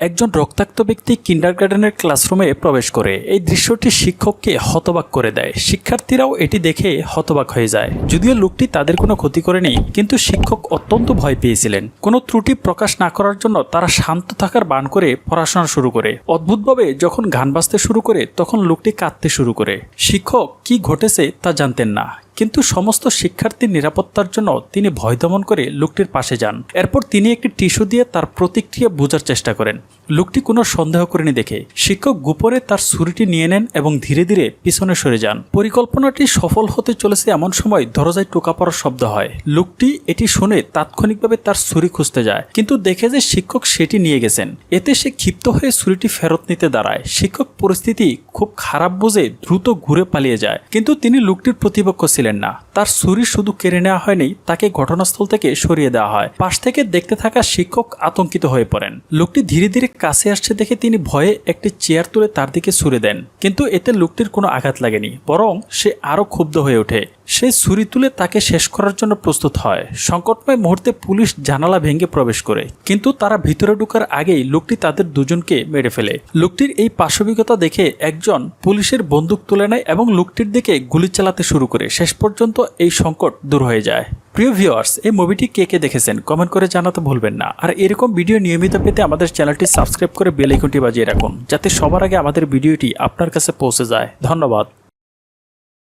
একজন রক্তাক্ত ব্যক্তি কিন্ডারগার্ডেনের ক্লাসরুমে প্রবেশ করে। এই দৃশ্যটি শিক্ষককে হতবাক করে দেয়। শিক্ষার্থীরাও এটি দেখে হতবাক হয়ে যায়। যদিও লোকটি তাদের কোনো ক্ষতি করেনি, কিন্তু শিক্ষক অত্যন্ত ভয় পেয়েছিলেন। কোনো ত্রুটি প্রকাশ না করার জন্য তারা শান্ত থাকার বান করে পড়াশোনা শুরু করে। অদ্ভুতভাবে যখন গান বাজতে শুরু করে, তখন লোকটি কাঁদতে শুরু করে। শিক্ষক কি ঘটেছে তা জানতেন না। কিন্তু সমস্ত শিক্ষার্থীর নিরাপত্তার জন্য তিনি ভয় দমন করে লোকটির পাশে যান। এরপর তিনি একটি টিস্যু দিয়ে তার প্রতিক্রিয়া বোঝার চেষ্টা করেন। লোকটি কোনো সন্দেহ করেনি দেখে। শিক্ষক গোপনে তার ছুরিটি নিয়ে নেন এবং ধীরে ধীরে পিছনে সরে যান। পরিকল্পনাটি সফল হতে চলেছে এমন সময় দরজায় টোকা পড়ার শব্দ হয়। লোকটি এটি শুনে তাৎক্ষণিকভাবে তার ছুরি খুঁজতে যায়, কিন্তু দেখে যে শিক্ষক সেটি নিয়ে গেছেন। এতে সে ক্ষিপ্ত হয়ে ছুরিটি ফেরত নিতে দাঁড়ায়। শিক্ষক পরিস্থিতি খুব খারাপ বুঝে দ্রুত ঘুরে পালিয়ে যায়, কিন্তু তিনি লোকটির প্রতিপক্ষ ছিলেন না। তার ছুরি শুধু কেড়ে নেওয়া হয়নি, তাকে ঘটনাস্থল থেকে সরিয়ে দেওয়া হয়। পাশ থেকে দেখতে থাকা শিক্ষক আতঙ্কিত হয়ে পড়েন। লোকটি ধীরে ধীরে কাছে আসছে দেখে তিনি ভয়ে একটি চেয়ার তুলে তার দিকে ছুড়ে দেন। কিন্তু এতে লোকটির কোনো আঘাত লাগেনি, বরং সে আরও ক্ষুব্ধ হয়ে ওঠে। সে ছুরি তুলে তাকে শেষ করার জন্য প্রস্তুত হয়। সংকটময় মুহূর্তে পুলিশ জানালা ভেঙে প্রবেশ করে। কিন্তু তারা ভিতরে ঢুকার আগেই লোকটি তাদের দুজনকে মেরে ফেলে। লোকটির এই পাশবিকতা দেখে একজন পুলিশের বন্দুক তুলে নেয় এবং লোকটির দিকে গুলি চালাতে শুরু করে। শেষ পর্যন্ত এই সংকট দূর হয়ে যায়। প্রিয় ভিউয়ার্স, এই মুভিটি কে কে দেখেছেন? কমেন্ট করে জানাতে ভুলবেন না। আর এরকম ভিডিও নিয়মিত পেতে আমাদের চ্যানেলটি সাবস্ক্রাইব করে বেল আইকনটি বাজিয়ে রাখুন, যাতে সবার আগে আমাদের ভিডিওটি আপনার কাছে পৌঁছে যায়। ধন্যবাদ।